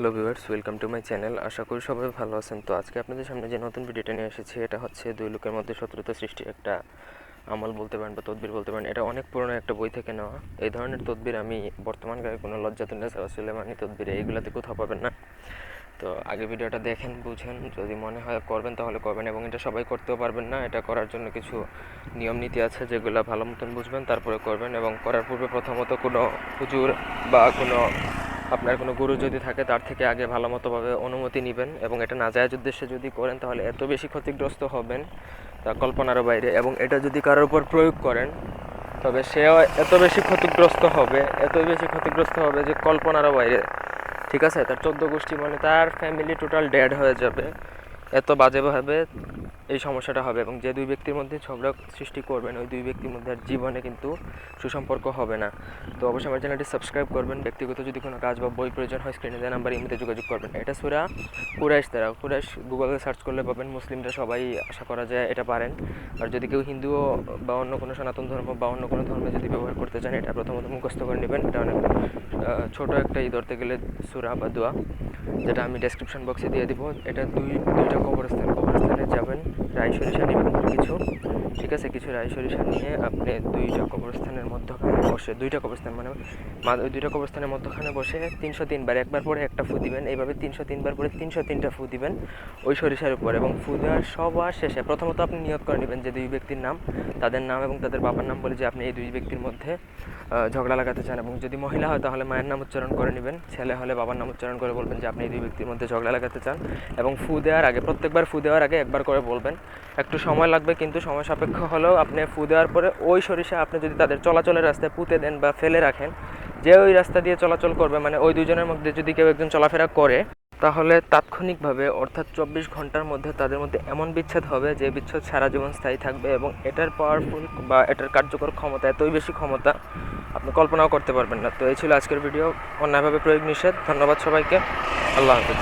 Hello viewers welcome to my channel আশা করি সবাই ভালো আছেন। তো আজকে আপনাদের সামনে যে নতুন ভিডিওটা নিয়ে এসেছি, এটা হচ্ছে দুই লোকের মধ্যে শত্রুতা সৃষ্টি একটা আমল বলতে পারেন বা তদবির বলতে পারেন। এটা অনেক পুরনো একটা বই থেকে নেওয়া। এই ধরনের তদবির আমি বর্তমান গায়ে কোনো লজ্জাতুন্না সুলেমানি তদবির এইগুলাতে কোথাও পাবেন না। তো আগে ভিডিওটা দেখেন, বুঝেন, যদি মনে হয় করবেন তাহলে করবেন এবং এটা সবাই করতেও পারবেন না। এটা করার জন্য কিছু নিয়ম নীতি আছে যেগুলো ভালো মতন বুঝবেন, তারপরে করবেন এবং করার পূর্বে প্রথমত কোনো হুজুর বা কোনো আপনার কোনো গুরু যদি থাকে, তার থেকে আগে ভালো মতোভাবে অনুমতি নেবেন এবং এটা নাজায়জ উদ্দেশ্যে যদি করেন, তাহলে এত বেশি ক্ষতিগ্রস্ত হবেন তা কল্পনারও বাইরে। এবং এটা যদি কারোর উপর প্রয়োগ করেন, তবে সেও এত বেশি ক্ষতিগ্রস্ত হবে এতই বেশি ক্ষতিগ্রস্ত হবে যে কল্পনারও বাইরে। ঠিক আছে? তার চোদ্দ গোষ্ঠী মানে তার ফ্যামিলি টোটাল ড্যাড হয়ে যাবে। এত বাজেভাবে এই সমস্যাটা হবে এবং যে দুই ব্যক্তির মধ্যে ঝগড়া সৃষ্টি করবেন, ওই দুই ব্যক্তির মধ্যে আর জীবনে কিন্তু সুসম্পর্ক হবে না। তো অবশ্যই আমার চ্যানেলটি সাবস্ক্রাইব করবেন, ব্যক্তিগত যদি কোনো কাজ বা বই প্রয়োজন হয় স্ক্রিনে দেওয়া নাম্বার ইমেতে যোগাযোগ করবেন। এটা সুরা কুরাইশ তারা কুরাইশ গুগলে সার্চ করলে পাবেন, মুসলিমরা সবাই আশা করা যায় এটা পারেন। আর যদি কেউ হিন্দু বা অন্য কোনো সনাতন ধর্ম বা অন্য কোনো ধর্মে যদি ব্যবহার করতে চান, এটা প্রথমত মুখস্থ করে নেবেন। এটা অনেক ছোটো একটা ই ধরতে গেলে সুরা বা দোয়া, যেটা আমি ডেসক্রিপশন বক্সে দিয়ে দিব। এটা দুই, দুইটা কবরস্থান, কবরস্থানে যাবেন। রাই সরিষা নেবেন কিছু। ঠিক আছে, কিছু রাই সরিষা নিয়ে আপনি দুইটা কবরস্থানের মধ্যখানে বসে, দুইটা কবরস্থান মানে ওই দুইটা কবরস্থানের মধ্যখানে বসে তিনশো তিনবার একবার পরে একটা ফু দিবেন, এইভাবে তিনশো তিনবার পরে তিনশো তিনটা ফু দিবেন ওই সরিষার উপর এবং ফু দেওয়ার সবার শেষে প্রথমত আপনি নিয়োগ করে নেবেন যে দুই ব্যক্তির নাম, তাদের নাম এবং তাদের বাবার নাম বলে যে আপনি এই দুই ব্যক্তির মধ্যে ঝগড়া লাগাতে চান এবং যদি মহিলা হয় তাহলে মায়ের নাম উচ্চারণ করে নেবেন, ছেলে হলে বাবার নাম উচ্চারণ করে বলবেন যে আপনি এই দুই ব্যক্তির মধ্যে ঝগড়া লাগাতে চান এবং ফু দেওয়ার আগে, প্রত্যেকবার ফু দেওয়ার আগে একবার করে বলবেন। একটু সময় লাগবে কিন্তু সময় সাপেক্ষ হলেও আপনি ফু দেওয়ার পরে ওই সরিষা আপনি যদি তাদের চলাচলের রাস্তায় পুঁতে দেন বা ফেলে রাখেন, যে ওই রাস্তা দিয়ে চলাচল করবে মানে ওই দুজনের মধ্যে যদি কেউ একজন চলাফেরা করে, তাহলে তাৎক্ষণিকভাবে, অর্থাৎ চব্বিশ ঘণ্টার মধ্যে তাদের মধ্যে এমন বিচ্ছেদ হবে যে বিচ্ছেদ সারা জীবন স্থায়ী থাকবে এবং এটার পাওয়ারফুল বা এটার কার্যকর ক্ষমতা, এতই বেশি ক্ষমতা আপনি কল্পনাও করতে পারবেন না। তো এই ছিল আজকের ভিডিও অন্যায়ভাবে প্রয়োগ নিষেধ। ধন্যবাদ সবাইকে। আল্লাহ হাফিজ।